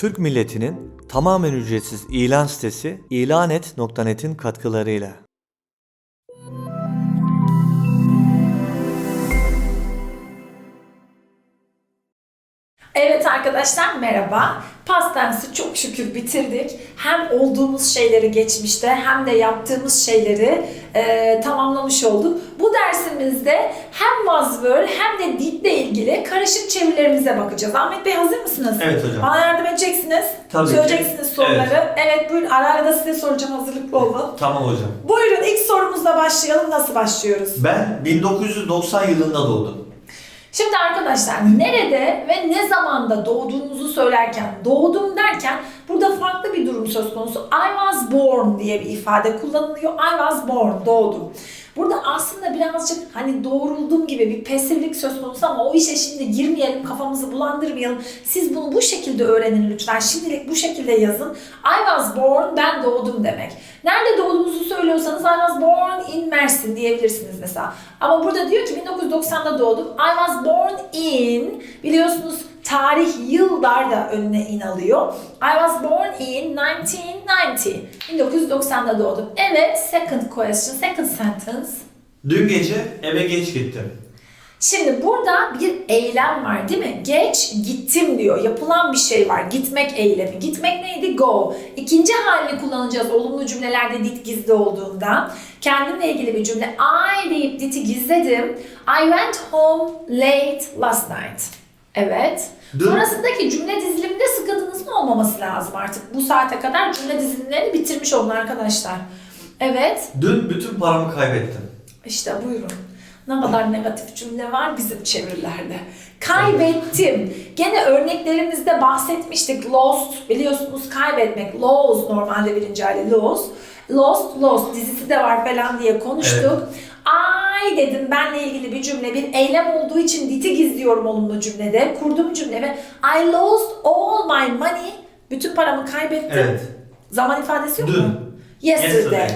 Türk milletinin tamamen ücretsiz ilan sitesi ilanet.net'in katkılarıyla. Merhaba. Pastanesi çok şükür bitirdik. Hem olduğumuz şeyleri geçmişte hem de yaptığımız şeyleri e, tamamlamış olduk. Bu dersimizde hem buzzword hem de dil ile ilgili karışık çevirilerimize bakacağız. Ahmet Bey hazır mısınız? Evet hocam. Bana yardım edeceksiniz. Tabii ki. Söyleyeceksiniz soruları. Evet. buyurun ara ara da size soracağım hazırlıklı olun. Tamam hocam. Buyurun ilk sorumuzla başlayalım. Nasıl başlıyoruz? Ben 1990 yılında doğdum. Şimdi arkadaşlar nerede ve ne zamanda doğduğunuzu söylerken, doğdum derken burada farklı bir durum söz konusu. I was born diye bir ifade kullanılıyor. I was born, doğdum. Burada aslında birazcık hani doğruldum gibi bir pasiflik söz konusu ama o işe şimdi girmeyelim, kafamızı bulandırmayalım. Siz bunu bu şekilde öğrenin lütfen. Şimdilik bu şekilde yazın. I was born, ben doğdum demek. Nerede doğduğunuzu söylüyorsanız I was born in Mersin diyebilirsiniz mesela. Ama burada diyor ki 1990'da doğdum. I was born in, biliyorsunuz tarih yıllar da önüne in alıyor. I was born in 1990. 1990'da doğdum. Evet, second question, second sentence. Dün gece eve geç gittim. Şimdi burada bir eylem var değil mi? Geç gittim diyor. Yapılan bir şey var. Gitmek eylemi. Gitmek neydi? Go. İkinci halini kullanacağız olumlu cümlelerde dit gizli olduğunda. Kendimle ilgili bir cümle. I deyip dit'i gizledim. I went home late last night. Evet. Dün- Sonrasındaki cümle diziliminde sıkıntınızın olmaması lazım artık. Bu saate kadar cümle dizilimlerini bitirmiş olun arkadaşlar. Evet. Dün bütün paramı kaybettim. İşte buyurun. Ne kadar negatif cümle var bizim çevirilerde. Kaybettim. Gene örneklerimizde bahsetmiştik. Lost biliyorsunuz kaybetmek. Lost normalde birinci hali lost. Lost, lost dizisi de var falan diye konuştuk. I dedim benle ilgili bir cümle. Bir eylem olduğu için diti gizliyorum olumlu cümlede. Kurduğum cümleme I lost all my money. Bütün paramı kaybettim. Evet. Zaman ifadesi yok Dün. mu? Yesterday. Yesterday.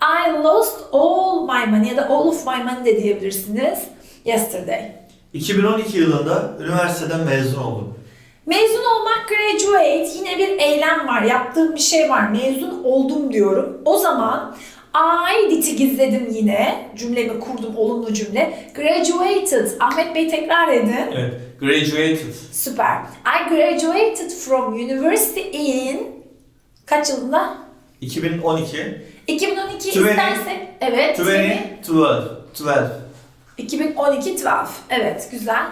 I lost all my money ya da all of my money de diyebilirsiniz. Yesterday. 2012 yılında üniversiteden mezun oldum. Mezun olmak graduate yine bir eylem var. Yaptığım bir şey var. Mezun oldum diyorum. O zaman I did'i gizledim yine. Cümlemi kurdum olumlu cümle. Graduated. Ahmet Bey tekrar edin. Evet. Graduated. Süper. I graduated from university in kaç yılında? 2012. 2012 Twenty- istersek. Evet. 2012. 12. 2012 12. Evet güzel.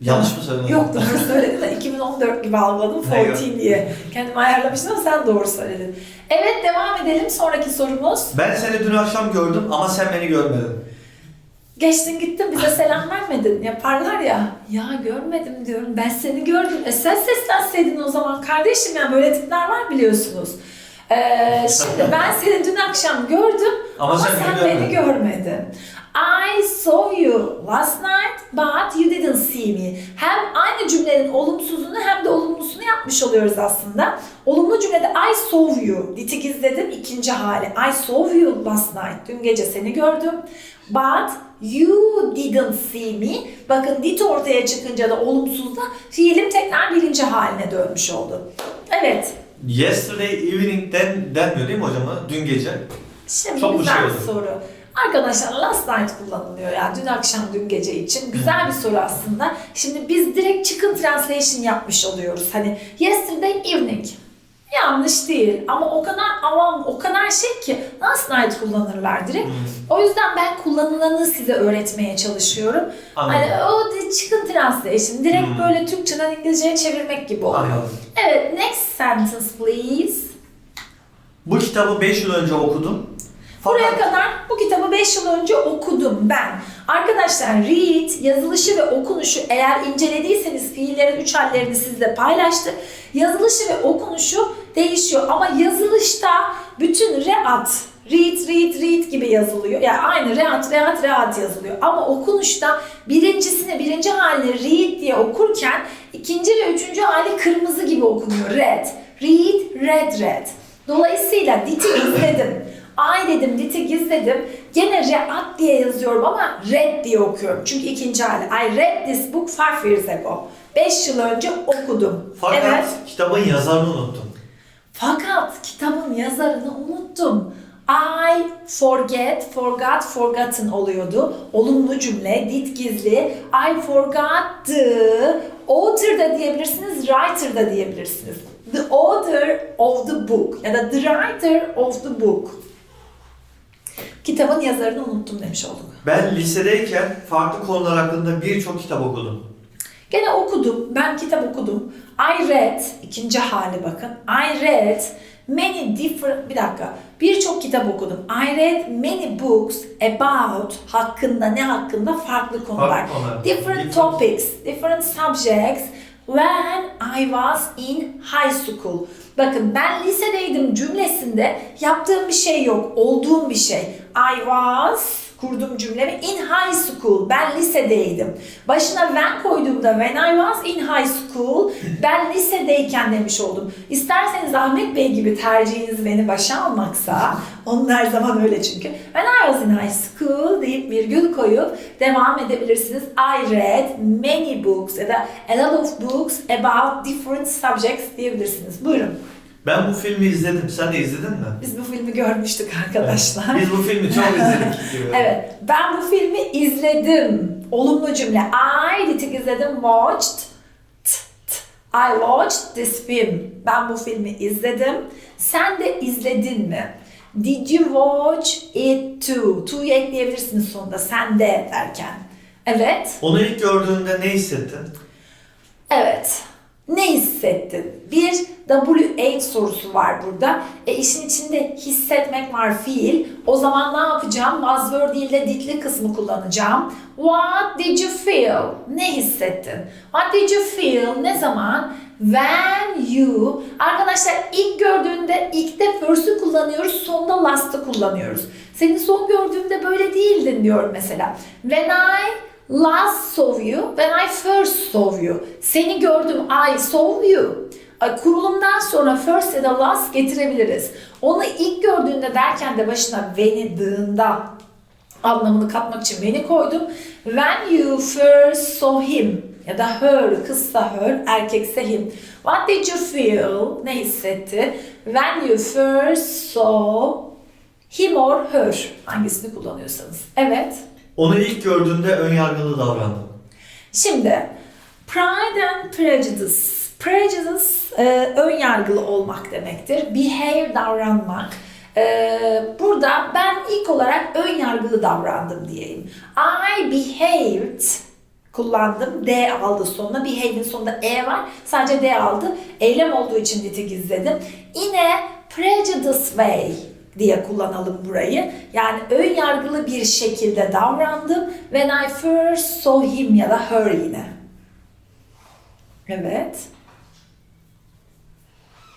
Yanlış mı söyledim? Yok doğru söyledin de 2014 gibi algıladım Ne 14 diye. Kendimi ayarlamıştım ama sen doğru söyledin. Evet devam edelim sonraki sorumuz. Ben seni dün akşam gördüm ama sen beni görmedin. Geçtin gittin bize selam vermedin. Yaparlar ya. Ya görmedim diyorum. Ben seni gördüm. E sen seslenseydin o zaman kardeşim yani böyle tipler var biliyorsunuz. Ee, şimdi ben seni dün akşam gördüm Ama ama, sen sen, beni görmedin. I saw you last night but you didn't see me. Hem aynı cümlenin olumsuzunu hem de olumlusunu yapmış oluyoruz aslında. Olumlu cümlede I saw you. Diti gizledim ikinci hali. I saw you last night. Dün gece seni gördüm. But you didn't see me. Bakın did ortaya çıkınca da olumsuzda fiilim tekrar birinci haline dönmüş oldu. Evet. Yesterday evening'den denmiyor değil mi hocam? Dün gece. Şimdi Çok güzel şey bir oldu. soru. Arkadaşlar last night kullanılıyor yani dün akşam dün gece için. Güzel bir soru aslında. Şimdi biz direkt chicken translation yapmış oluyoruz. Hani yesterday evening. Yanlış değil ama o kadar avam, o kadar şey ki last night kullanırlar direkt. Hmm. O yüzden ben kullanılanı size öğretmeye çalışıyorum. Anladım. Hani o chicken translation direkt Hmm. böyle Türkçeden İngilizceye çevirmek gibi oluyor. Anladım. Evet, next sentence please. Bu kitabı 5 yıl önce okudum. Buraya kadar bu kitabı 5 yıl önce okudum ben. Arkadaşlar read, yazılışı ve okunuşu eğer incelediyseniz fiillerin üç hallerini sizle paylaştık. Yazılışı ve okunuşu değişiyor ama yazılışta bütün reat, read, read, read gibi yazılıyor. Yani aynı reat, reat, reat yazılıyor. Ama okunuşta birincisini, birinci halini read diye okurken ikinci ve üçüncü hali kırmızı gibi okunuyor. Red, read, red, red. Dolayısıyla diti izledim. I dedim, did'i gizledim. Gene read diye yazıyorum ama read diye okuyorum. Çünkü ikinci hali. I read this book five years ago. 5 yıl önce okudum. Fakat Evet. kitabın yazarını unuttum. Fakat kitabın yazarını unuttum. I forget, forgot, forgotten oluyordu. Olumlu cümle, did gizli. I forgot the author da diyebilirsiniz, writer da diyebilirsiniz. The author of the book ya da the writer of the book. Kitabın yazarını unuttum demiş olduk. Ben lisedeyken farklı konular hakkında birçok kitap okudum. Gene okudum. Ben kitap okudum. I read. ikinci hali bakın. I read many different... Bir dakika. Birçok kitap okudum. I read many books about hakkında ne hakkında farklı konular. Farklı konular. Different, Different. topics, different subjects when I was in high school. Bakın ben lisedeydim cümlesinde yaptığım bir şey yok. Olduğum bir şey. I was kurdum cümlemi in high school. Ben lisedeydim. Başına when koyduğumda when I was in high school ben lisedeyken demiş oldum. İsterseniz Ahmet Bey gibi tercihiniz beni başa almaksa onun her zaman öyle çünkü. When I was in high school deyip virgül koyup devam edebilirsiniz. I read many books ya da a lot of books about different subjects diyebilirsiniz. Buyurun. Ben bu filmi izledim. Sen de izledin mi? Biz bu filmi görmüştük arkadaşlar. Biz bu filmi çok izledik. gibi. Evet, ben bu filmi izledim. Olumlu cümle. I did izledim, watched. T, t. I watched this film. Ben bu filmi izledim. Sen de izledin mi? Did you watch it too? To'yu ekleyebilirsiniz sonunda. Sen de derken. Evet. Onu ilk gördüğünde ne hissettin? Evet. Ne hissettin? Bir W8 sorusu var burada. E işin içinde hissetmek var fiil. O zaman ne yapacağım? Buzzword değil de did'li kısmı kullanacağım. What did you feel? Ne hissettin? What did you feel? Ne zaman? When you... Arkadaşlar ilk gördüğünde ilk de first'ü kullanıyoruz, sonda last'ı kullanıyoruz. Seni son gördüğümde böyle değildin diyorum mesela. When I Last saw you when I first saw you. Seni gördüm I saw you. Kurulumdan sonra first ya da last getirebiliriz. Onu ilk gördüğünde derken de başına when'i dığında anlamını katmak için when'i koydum. When you first saw him ya da her, kızsa her, erkekse him. What did you feel? Ne hissetti? When you first saw him or her. Hangisini kullanıyorsanız. Evet. Onu ilk gördüğünde ön yargılı davrandım. Şimdi Pride and Prejudice. Prejudice e, ön yargılı olmak demektir. Behave davranmak. E, burada ben ilk olarak ön yargılı davrandım diyeyim. I behaved kullandım. D aldı sonuna. Behave'in sonunda E var. Sadece D aldı. Eylem olduğu için did'i gizledim. In a prejudice way diye kullanalım burayı. Yani ön yargılı bir şekilde davrandım. When I first saw him ya da her yine. Evet.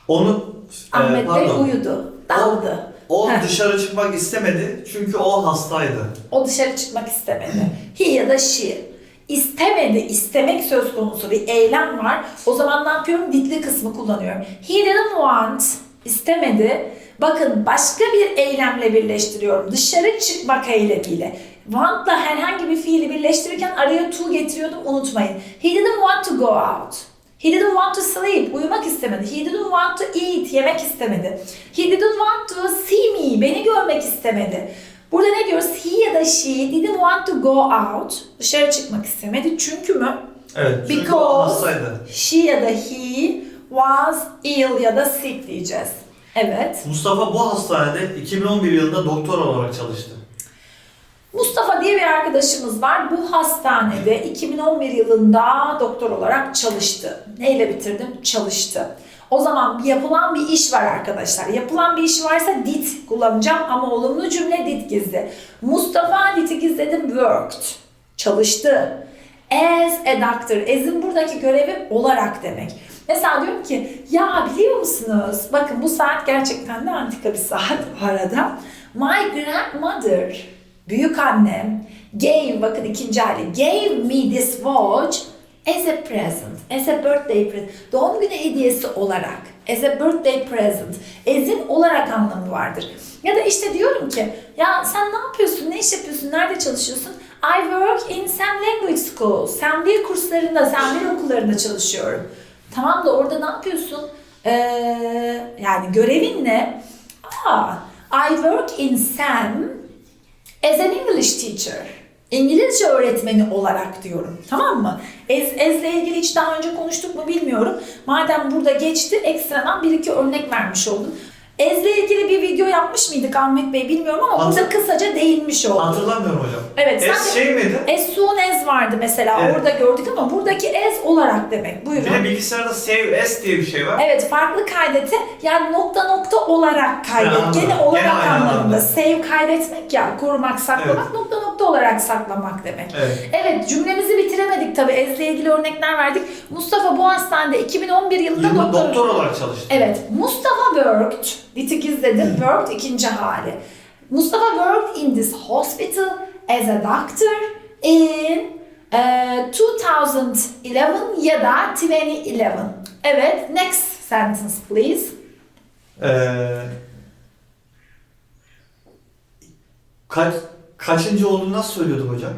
Onu e, Ahmet Bey pardon. uyudu. Daldı. O Heh. dışarı çıkmak istemedi çünkü o hastaydı. O dışarı çıkmak istemedi. He ya da she. İstemedi, istemek söz konusu bir eylem var. O zaman ne yapıyorum? Didli kısmı kullanıyorum. He didn't want, istemedi. Bakın başka bir eylemle birleştiriyorum. Dışarı çıkmak eylemiyle. Want'la herhangi bir fiili birleştirirken araya to getiriyordum unutmayın. He didn't want to go out. He didn't want to sleep. Uyumak istemedi. He didn't want to eat. Yemek istemedi. He didn't want to see me. Beni görmek istemedi. Burada ne diyoruz? He ya da she didn't want to go out. Dışarı çıkmak istemedi. Çünkü mü? Evet çünkü Because hastaydı. she ya da he was ill ya da sick diyeceğiz. Evet. Mustafa bu hastanede 2011 yılında doktor olarak çalıştı. Mustafa diye bir arkadaşımız var. Bu hastanede 2011 yılında doktor olarak çalıştı. Neyle bitirdim? Çalıştı. O zaman yapılan bir iş var arkadaşlar. Yapılan bir iş varsa did kullanacağım ama olumlu cümle did gizli. Mustafa did'i gizledim worked. Çalıştı. As a doctor. As'in buradaki görevi olarak demek. Mesela diyorum ki ya biliyor musunuz? Bakın bu saat gerçekten de antika bir saat bu arada. My grandmother büyük annem gave bakın ikinci hali gave me this watch As a present, as a birthday present, doğum günü hediyesi olarak, as a birthday present, as'in olarak anlamı vardır. Ya da işte diyorum ki, ya sen ne yapıyorsun, ne iş yapıyorsun, nerede çalışıyorsun? I work in some language schools. Sen dil kurslarında, sen dil okullarında çalışıyorum. Tamam da orada ne yapıyorsun? Ee, yani görevin ne? Aa, I work in some as an English teacher. İngilizce öğretmeni olarak diyorum. Tamam mı? As, as'le ilgili hiç daha önce konuştuk mu bilmiyorum. Madem burada geçti ekstradan bir iki örnek vermiş oldum. As'le ilgili bir video yapmış mıydık Ahmet Bey bilmiyorum ama Hatır- burada kısaca değinmiş oldum. Hatırlamıyorum hocam. Evet, Es sadece- şey miydi? As soon as vardı mesela Evet. orada gördük ama buradaki as olarak demek. Buyurun. Bir de bilgisayarda save as diye bir şey var. Evet farklı kaydeti yani nokta nokta olarak kaydet. Anladım. Gene olarak Gene anlamında. anlamda. Save kaydetmek ya korumak saklamak Evet. nokta nokta olarak saklamak demek. Evet. Evet cümlemizi bitiremedik tabii. Ezle ilgili örnekler verdik. Mustafa bu hastanede 2011 yılında Yılda doktor... doktor olarak çalıştı. Evet Mustafa worked, diti gizledim, worked ikinci hali. Mustafa worked in this hospital as a doctor in eh, 2011 ya da 2011. Evet, next sentence please. Ee, kaç, kaçıncı olduğunu nasıl söylüyorduk hocam?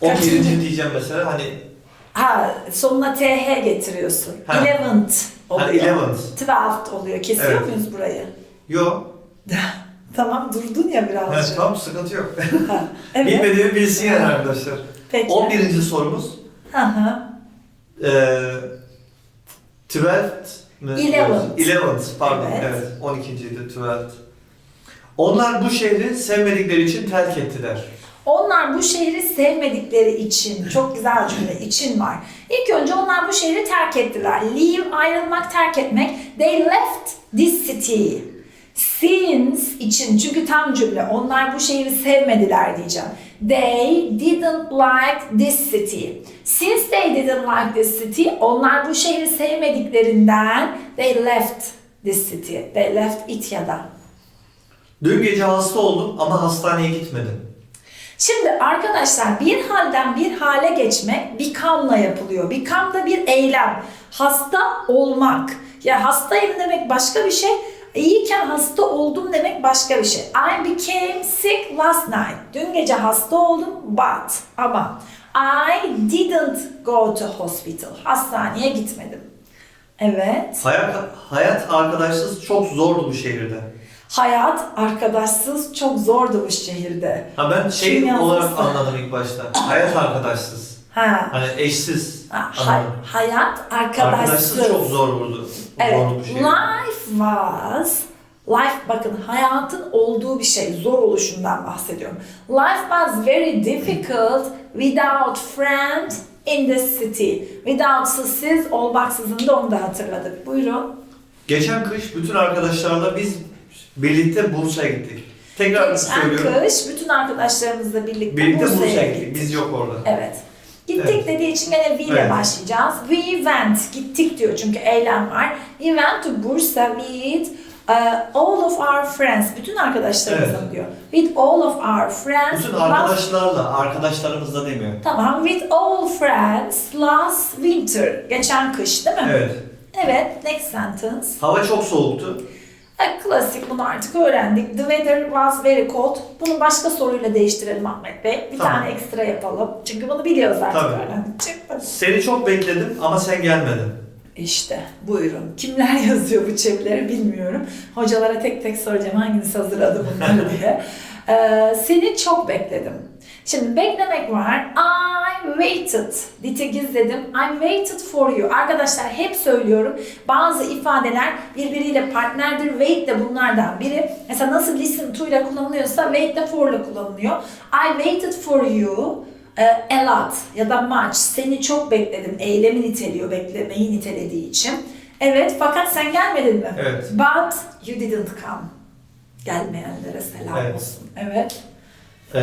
Kaçıncı? 11. diyeceğim mesela hani Ha, sonuna th getiriyorsun. Ha. Eleventh oluyor. 11. Twelfth oluyor. Kesiyor Evet. muyuz burayı? Yo. tamam durdun ya birazcık. Evet, tamam sıkıntı yok. Ha, evet. Bilmediğimi bilsin yani arkadaşlar. Peki. 11. sorumuz. Hı hı. Ee, 12 mi? Eleventh. 11 pardon Evet. evet. 12. idi 12. Onlar bu şehri sevmedikleri için terk ettiler. Onlar bu şehri sevmedikleri için, çok güzel cümle, için var. İlk önce onlar bu şehri terk ettiler. Leave, ayrılmak, terk etmek. They left this city. Since için, çünkü tam cümle. Onlar bu şehri sevmediler diyeceğim. They didn't like this city. Since they didn't like this city, onlar bu şehri sevmediklerinden they left this city. They left it ya da. Dün gece hasta oldum ama hastaneye gitmedim. Şimdi arkadaşlar bir halden bir hale geçmek become'la yapılıyor. Become da bir eylem. Hasta olmak. Ya hastayım demek başka bir şey. İyiyken hasta oldum demek başka bir şey. I became sick last night. Dün gece hasta oldum but ama I didn't go to hospital. Hastaneye gitmedim. Evet. Hayat, hayat arkadaşsız çok zordu bu şehirde. Hayat arkadaşsız çok zordu bu şehirde. Ha ben şey olarak anladım ilk başta. Hayat arkadaşsız. Ha. Hani eşsiz. Ha, hay- anladım. hayat Arkadaşsız arkadaşsız. çok zor vurdu. Evet. Zordu bu şehir. Life was Life bakın hayatın olduğu bir şey, zor oluşundan bahsediyorum. Life was very difficult without friends in the city. Without siz, olmaksızın da onu da hatırladık. Buyurun. Geçen kış bütün arkadaşlarla biz birlikte Bursa'ya gittik. Tekrar Geçen söylüyorum. kış bütün arkadaşlarımızla birlikte, Birlikte Bursa'ya gittik. Biz yok orada. Evet. Gittik Evet. dediği için gene we ile Evet. başlayacağız. We went, gittik diyor çünkü eylem var. We went to Bursa with uh, all of our friends. Bütün arkadaşlarımızla Evet. diyor. With all of our friends. Bütün last- arkadaşlarla, arkadaşlarımızla demiyor. Tamam, with all friends last winter. Geçen kış değil mi? Evet. Evet, next sentence. Hava çok soğuktu. E, klasik bunu artık öğrendik. The weather was very cold. Bunu başka soruyla değiştirelim Ahmet Bey. Bir Tamam. tane ekstra yapalım. Çünkü bunu biliyoruz artık Tabii. öğrendik. Çıktı. Seni çok bekledim ama sen gelmedin. İşte buyurun. Kimler yazıyor bu çevirileri bilmiyorum. Hocalara tek tek soracağım hangisi hazırladı bunları diye. Ee, seni çok bekledim. Şimdi beklemek var. I waited. Diti gizledim. I waited for you. Arkadaşlar hep söylüyorum. Bazı ifadeler birbiriyle partnerdir. Wait de bunlardan biri. Mesela nasıl listen to ile kullanılıyorsa wait de for ile kullanılıyor. I waited for you. E, a lot ya da much. Seni çok bekledim. Eylemi niteliyor, beklemeyi nitelediği için. Evet fakat sen gelmedin mi? Evet. But you didn't come. Gelmeyenlere selam Evet. olsun. Evet. Ee,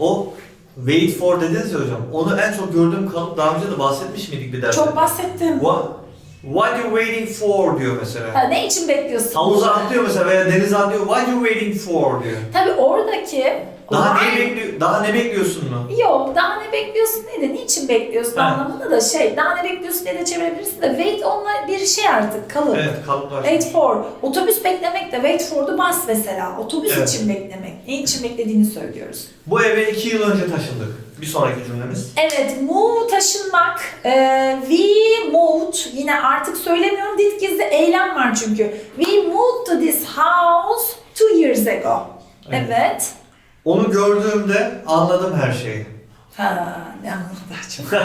o wait for dediniz ya hocam. Onu en çok gördüğüm kalıp daha önce de bahsetmiş miydik bir derste? Çok bahsettim. What, what you waiting for diyor mesela. Ha, ne için bekliyorsun? Havuza atlıyor mesela veya denize atlıyor. What you waiting for diyor. Tabii oradaki Daha ne bekliyor? Daha ne bekliyorsun mu? Yok, daha ne bekliyorsun ne de niçin bekliyorsun Ha. anlamında da şey, daha ne bekliyorsun diye de çevirebilirsin de wait onunla bir şey artık kalıp. Evet, kalıplar. Wait for. Otobüs beklemek de wait for'du bas mesela. Otobüs Evet. için beklemek. Ne için beklediğini söylüyoruz. Bu eve iki yıl önce taşındık. Bir sonraki cümlemiz. Evet, move taşınmak. Ee, we moved. Yine artık söylemiyorum. Dit gizli eylem var çünkü. We moved to this house two years ago. Evet. Evet. Onu gördüğümde anladım her şeyi. Ha, ne anladım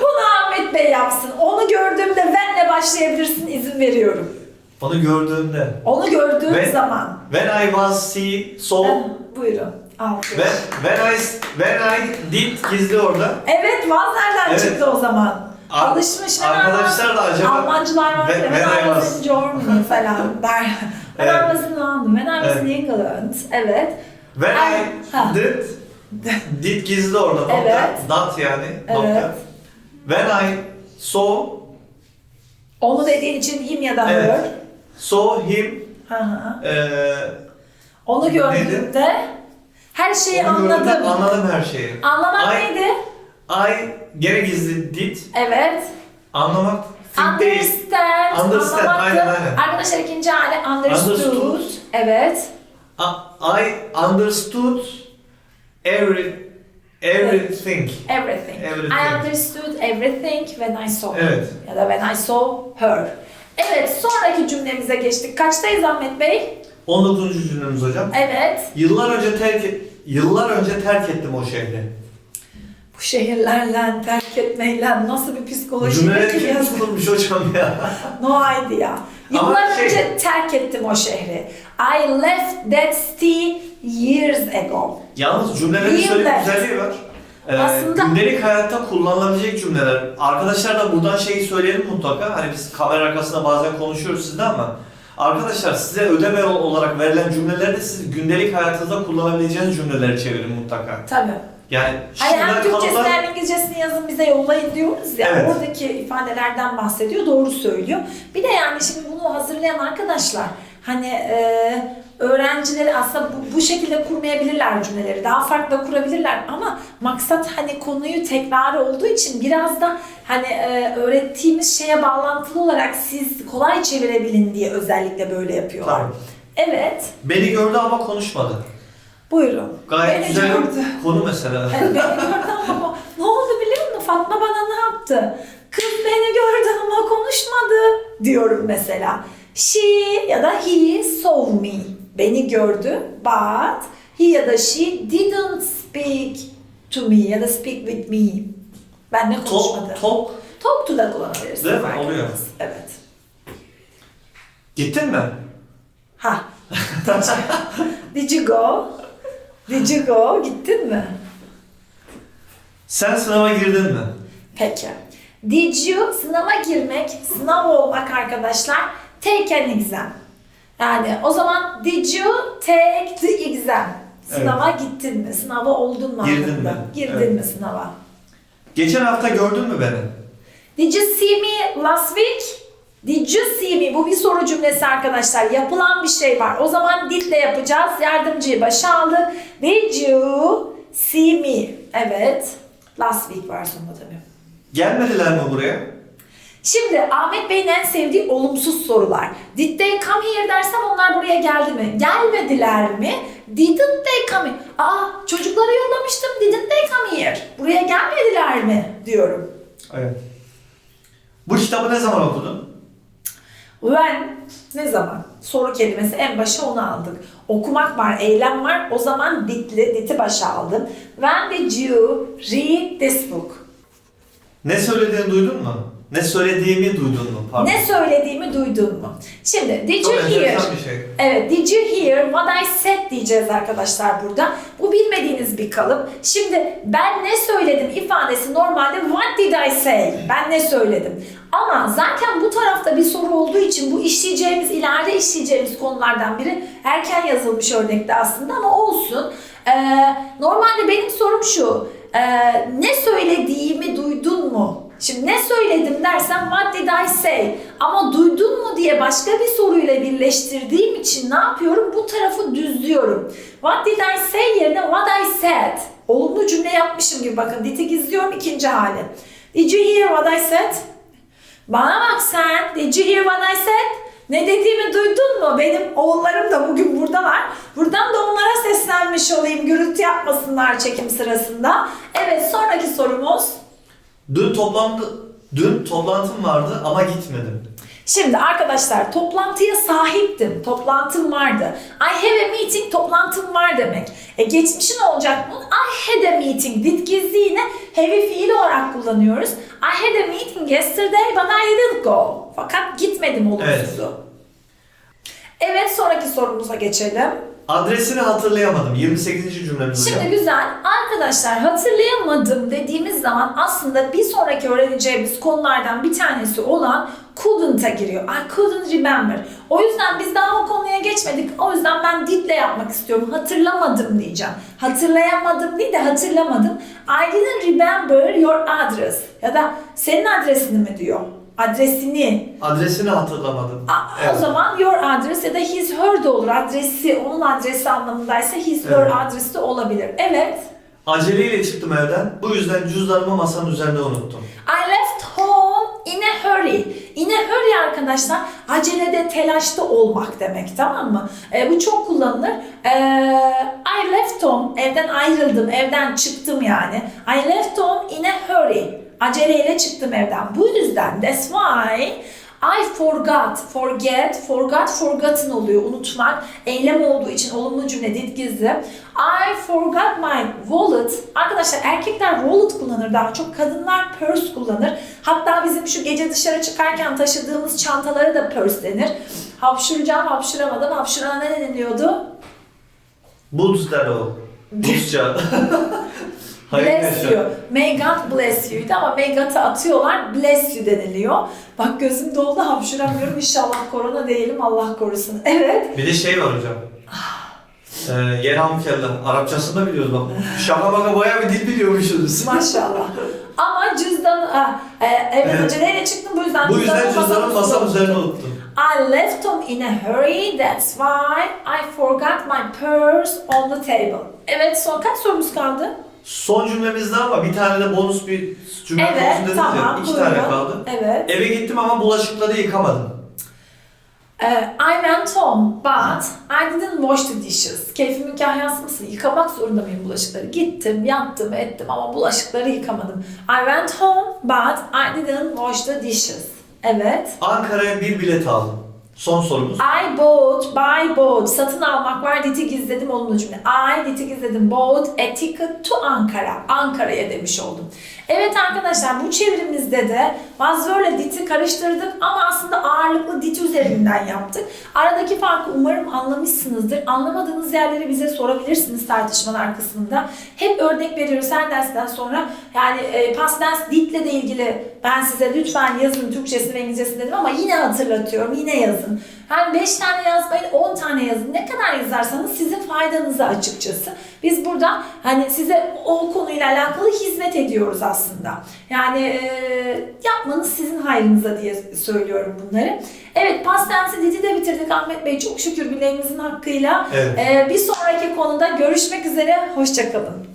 Bunu Ahmet Bey yapsın. Onu gördüğümde benle başlayabilirsin izin veriyorum. Onu gördüğümde. Onu gördüğüm Ve- zaman. When I was see, so, Ha, buyurun. Alkış. when, when I, when I did gizli orada. Evet, vaz nereden Evet. çıktı o zaman? Ar- Alışmış Arkadaşlar da acaba... Almancılar var ya, when when I I was was- in Germany falan der. When Evet. I was in London, when I was in Evet. England. Evet. When I did, did gizli orada. Nokta, Evet. Not yani. Evet. Nokta. When I saw, Onu dediğin için him ya da Evet. her. saw him, hı. eee Onu Neydi? gördüğümde her şeyi onu anladım. anladım her şeyi. Anlamak Ay- neydi? I, gene gizli did, Evet. anlamak. Understand. Understand, Anlamaktı. aynen, aynen. Arkadaşlar ikinci hali understood. Understood. Evet. I understood every everything. Everything. Everything. I understood everything when I saw her. Evet. Ya da when I saw her. Evet, sonraki cümlemize geçtik. Kaçtayız Ahmet Bey? 19. cümlemiz hocam. Evet. Yıllar önce terk et- yıllar önce terk ettim o şehri. Bu şehirlerle terk etmeyle nasıl bir psikoloji Cümleleri kim yazın? kurmuş hocam ya? No idea. Yıllar şey- önce terk ettim o şehri. I left that city years ago. Yalnız cümlelerin şöyle bir güzelliği var. Ee, Aslında- gündelik hayatta kullanılabilecek cümleler. Arkadaşlar da buradan şeyi söyleyelim mutlaka. Hani biz kamera arkasında bazen konuşuyoruz sizde ama arkadaşlar size ödev olarak verilen cümleleri de siz gündelik hayatınızda kullanabileceğiniz cümleleri çevirin mutlaka. Tabii. Yani Hani hem Türkçesini kalıplar- hem İngilizcesini yazın bize yollayın diyoruz ya. Evet. Oradaki ifadelerden bahsediyor. Doğru söylüyor. Bir de yani şimdi bunu hazırlayan arkadaşlar hani e, öğrencileri aslında bu, bu şekilde kurmayabilirler cümleleri. Daha farklı kurabilirler ama maksat hani konuyu tekrar olduğu için biraz da hani e, öğrettiğimiz şeye bağlantılı olarak siz kolay çevirebilin diye özellikle böyle yapıyorlar. Tamam. Evet. Beni gördü ama konuşmadı. Buyurun. Gayet Beni güzel gördü. konu mesela. Yani beni gördü ama ne oldu biliyor musun? Fatma bana ne yaptı? Kız beni gördü ama konuşmadı diyorum mesela. She ya da he saw me. Beni gördü but he ya da she didn't speak to me ya da speak with me. Benle konuşmadı. Talk, talk. Talk to da kullanabilirsin. Değil mi? fark Oluyor. etmez. Evet. Gittin mi? Ha. Did you go? Did you go? Gittin mi? Sen sınava girdin mi? Peki. Did you sınava girmek, sınav olmak arkadaşlar take an exam. Yani o zaman did you take the exam? Sınava gittin mi? Sınava oldun mu? Girdin mi? Girdin Evet. mi sınava? Geçen hafta gördün mü beni? Did you see me last week? Did you see me? Bu bir soru cümlesi arkadaşlar. Yapılan bir şey var. O zaman did ile yapacağız. Yardımcıyı başa aldık. Did you see me? Evet. Last week var sonunda tabii. Gelmediler mi buraya? Şimdi Ahmet Bey'in en sevdiği olumsuz sorular. Did they come here dersem onlar buraya geldi mi? Gelmediler mi? Didn't they come here? Aa çocukları yollamıştım. Didn't they come here? Buraya gelmediler mi? Diyorum. Evet. Bu kitabı ne zaman okudun? When ne zaman? Soru kelimesi en başa onu aldık. Okumak var, eylem var. O zaman did'li, did'i başa aldım. When did you read this book? Ne söylediğini duydun mu? Ne söylediğimi duydun mu? Pardon. Ne söylediğimi duydun mu? Şimdi did Çok you hear? bir şey. Evet, did you hear what I said diyeceğiz arkadaşlar burada. Bu bilmediğiniz bir kalıp. Şimdi ben ne söyledim ifadesi normalde what did I say? Ben ne söyledim? Ama zaten bu tarafta bir soru olduğu için bu işleyeceğimiz, ileride işleyeceğimiz konulardan biri erken yazılmış örnekte aslında ama olsun. Ee, normalde benim sorum şu. Ee, ne söylediğimi duydun mu? Şimdi ne söyledim dersen what did I say? Ama duydun mu diye başka bir soruyla birleştirdiğim için ne yapıyorum? Bu tarafı düzlüyorum. What did I say yerine what I said. Olumlu cümle yapmışım gibi bakın. Did'i gizliyorum ikinci hali. Did you hear what I said? Bana bak sen. Did you hear what I said? Ne dediğimi duydun mu? Benim oğullarım da bugün buradalar. Buradan da onlara seslenmiş olayım. Gürültü yapmasınlar çekim sırasında. Evet sonraki sorumuz. Dün toplantı dün toplantım vardı ama gitmedim. Şimdi arkadaşlar toplantıya sahiptim. Toplantım vardı. I have a meeting toplantım var demek. E geçmişi ne olacak bunun? I had a meeting. Did gizli yine heavy fiil olarak kullanıyoruz. I had a meeting yesterday but I didn't go. Fakat gitmedim olumsuzu. Evet sonraki sorumuza geçelim. Adresini hatırlayamadım. 28. cümlemiz hocam. Şimdi güzel. Arkadaşlar hatırlayamadım dediğimiz zaman aslında bir sonraki öğreneceğimiz konulardan bir tanesi olan couldn't'a giriyor. I couldn't remember. O yüzden biz daha o konuya geçmedik. O yüzden ben did'le yapmak istiyorum. Hatırlamadım diyeceğim. Hatırlayamadım değil de hatırlamadım. I didn't remember your address. Ya da senin adresini mi diyor? Adresini. Adresini hatırlamadım. A- Evet. O zaman your address ya da his her de olur. Adresi, onun adresi anlamındaysa his her Evet. adresi de olabilir. Evet. Aceleyle çıktım evden. Bu yüzden cüzdanımı masanın üzerinde unuttum. I left home in a hurry. In a hurry arkadaşlar acelede, telaşta olmak demek tamam mı? E, bu çok kullanılır. E, I left home, evden ayrıldım, evden çıktım yani. I left home in a hurry. Aceleyle çıktım evden. Bu yüzden that's why I forgot, forget, forgot, forgotten oluyor. Unutmak, eylem olduğu için olumlu cümle did gizli. I forgot my wallet. Arkadaşlar erkekler wallet kullanır daha çok. Kadınlar purse kullanır. Hatta bizim şu gece dışarı çıkarken taşıdığımız çantalara da purse denir. Hapşuracağım, hapşuramadım. Hapşurana ne deniliyordu? Boots der o. Bootsça. Hayır bless you. May God bless you'ydu ama may God'ı atıyorlar. Bless you deniliyor. Bak gözüm doldu hapşuramıyorum. İnşallah korona değilim. Allah korusun. Evet. Bir de şey var hocam. Ee, Yenam kelle. Arapçasını da biliyoruz bak. Şaka baka bayağı bir dil biliyormuşuz. Maşallah. Ama cüzdan, ah, e, evet, Evet. aceleyle çıktım bu yüzden Bu yüzden masanın üstüne üzerine unuttum. unuttum. I left home in a hurry, that's why I forgot my purse on the table. Evet, son kaç sorumuz kaldı? Son cümlemizde ama bir tane de bonus bir cümle evet, konusunda dediniz tamam. ya. İki buyurun. tane kaldı. Evet. Eve gittim ama bulaşıkları yıkamadım. Ee, I went home, but I didn't wash the dishes. Keyfimin kahyası mısın? Yıkamak zorunda mıyım bulaşıkları? Gittim, yattım, ettim ama bulaşıkları yıkamadım. I went home, but I didn't wash the dishes. Evet. Ankara'ya bir bilet aldım. Son sorumuz. I bought, buy bought. Satın almak var. Did'i gizledim olumlu cümle. I did'i gizledim. Bought a ticket to Ankara. Ankara'ya demiş oldum. Evet arkadaşlar bu çevirimizde de buzzword'la did'i karıştırdık ama aslında ağırlıklı did üzerinden yaptık. Aradaki farkı umarım anlamışsınızdır. Anlamadığınız yerleri bize sorabilirsiniz tartışmalar kısmında. Hep örnek veriyoruz her dersten sonra. Yani e, past tense did'le de ilgili ben size lütfen yazın Türkçesini ve İngilizcesini dedim ama yine hatırlatıyorum. Yine yazın. Yani 5 tane yazmayın 10 tane yazın. Ne kadar yazarsanız sizin faydanıza açıkçası. Biz burada hani size o konuyla alakalı hizmet ediyoruz aslında. Yani e, yapmanız sizin hayrınıza diye söylüyorum bunları. Evet past tense didi de bitirdik Ahmet Bey. Çok şükür bileğimizin hakkıyla. Evet. E, bir sonraki konuda görüşmek üzere. Hoşçakalın.